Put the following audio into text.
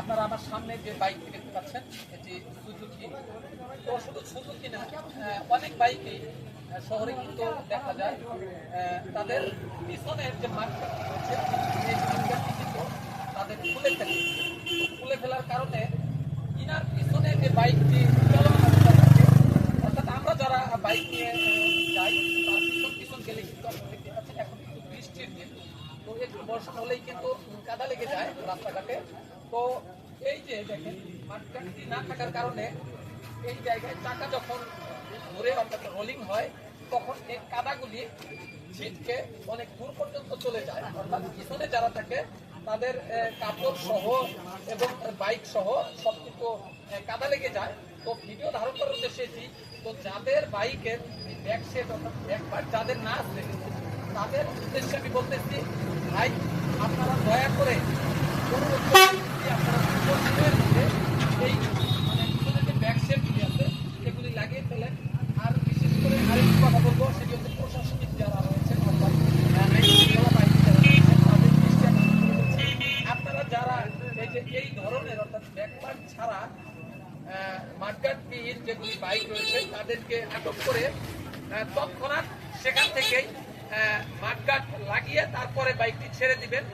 আপনারা আমার সামনে যে বাইকটি দেখতে পাচ্ছেন, এটি সুজুকি। তো শুধু সুজুকি না অনেক বাইকই শহরে কিন্তু দেখা যায়। তাদের পিছনের যে মার্কেট রয়েছে, এই মার্কেটটি তাদের খুলে ফেলে। খুলে ফেলার কারণে ইনার পিছনে যে বাইকটি চলমান অর্থাৎ আমরা যারা বাইক নিয়ে যাই, তার পিছন পিছন গেলে কিন্তু এখন কিন্তু বৃষ্টির দিন। তো একটু বর্ষা হলেই কিন্তু কাদা লেগে যায় রাস্তাঘাটে। তো এই যে দেখেন মাঠঘাটটি না থাকার কারণে এই জায়গায় চাকা যখন ঘুরে অর্থাৎ রোলিং হয়, তখন এই কাদাগুলি ছিটকে অনেক দূর পর্যন্ত চলে যায়। অর্থাৎ পিছনে যারা থাকে, তাদের কাপড় সহ এবং বাইক সহ সব কিন্তু কাদা লেগে যায়। তো ভিডিও ধারণ করার উদ্দেশ্যে তো যাদের বাইকের ব্যাক সেট অর্থাৎ ব্যাক যাদের না আছে তাদের উদ্দেশ্যে আমি বলতেছি ভাই আপনারা দয়া করে আপনারা এই মানে যে ব্যাক সেটগুলি আছে এগুলি লাগিয়ে ফেলেন। আর বিশেষ করে আরেকটি কথা বলব সেটি প্রশাসনিক যারা বলছি, আপনারা যারা এই ধরনের অর্থাৎ ব্যাকপার্ট ছাড়া মাঠঘাট যেগুলি বাইক রয়েছে তাদেরকে আটক করে তৎক্ষণাৎ সেখান থেকেই মাঠঘাট লাগিয়ে তারপরে বাইকটি ছেড়ে দিবেন।